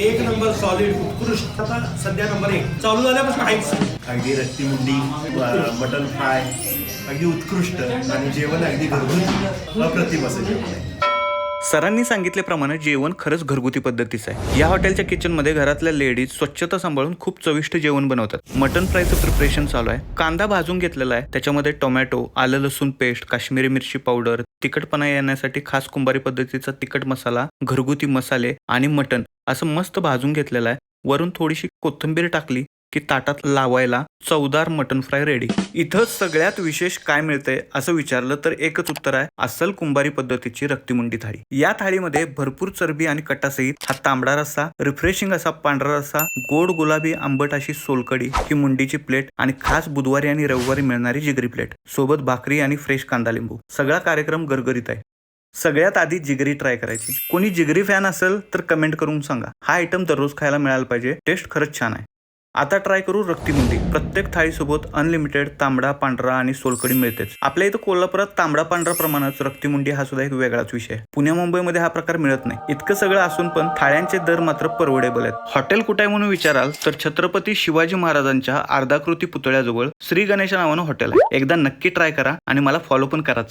एक number solid उत्कृष्ट. आता सध्या नंबर एक. चालू झाल्यापासून आहेच. अगदी रक्तीमुंडी मटन फ्राय अगदी उत्कृष्ट. आणि जेवण अगदी घरगुती. अप्रतिम असं जेवण आहे. सरांनी सांगितल्याप्रमाणे जेवण खरंच घरगुती पद्धतीचं आहे. या हॉटेलच्या किचनमध्ये घरातल्या लेडीज स्वच्छता सांभाळून खूप चविष्ट जेवण बनवतात. मटन फ्रायचं प्रिपरेशन चालू आहे. कांदा भाजून घेतलेला आहे. त्याच्यामध्ये टोमॅटो आलं लसूण पेस्ट काश्मीरी मिरची पावडर तिखटपणा येण्यासाठी खास कुंभारी पद्धतीचा तिखट मसाला घरगुती मसाले आणि मटन. असं मस्त भाजून घेतलेलं आहे. वरून थोडीशी कोथिंबीर टाकली की ताटात लावायला चवदार मटन फ्राय रेडी इथं सगळ्यात विशेष काय मिळतंय असं विचारलं तर एकच उत्तर आहे अस्सल कुंभारी पद्धतीची रक्तीमुंडी थाळी. या थाळीमध्ये भरपूर चरबी आणि कटासहित हा तांबडा रस्सा रिफ्रेशिंग असा पांढरा रस्सा गोड गुलाबी आंबट अशी सोलकडी ही मुंडीची प्लेट आणि खास बुधवारी आणि रविवारी मिळणारी जिगरी प्लेट सोबत भाकरी आणि फ्रेश कांदा लिंबू. सगळा कार्यक्रम गरगरीत आहे. सगळ्यात आधी जिगरी ट्राय करायची. कोणी जिगरी फॅन असेल तर कमेंट करून सांगा. हा आयटम दररोज खायला मिळाला पाहिजे. टेस्ट खरंच छान आहे. आता ट्राय करू रक्तीमुंडी प्रत्येक थाळीसोबत अनलिमिटेड तांबडा पांढरा आणि सोलकडी मिळतेच. आपल्या इथं कोल्हापुरात तांबडा पांढरा प्रमाणात रक्तीमुंडी हा सुद्धा एक वेगळाच विषय आहे. पुण्या मुंबईमध्ये हा प्रकार मिळत नाही. इतकं सगळं असून पण थाळ्यांचे दर मात्र परवडेबल आहेत. हॉटेल कुठे आहे म्हणून विचाराल तर छत्रपती शिवाजी महाराजांच्या अर्धाकृती पुतळ्याजवळ श्री गणेशा नावानं हॉटेल आहे. एकदा नक्की ट्राय करा आणि मला फॉलो पण कराच.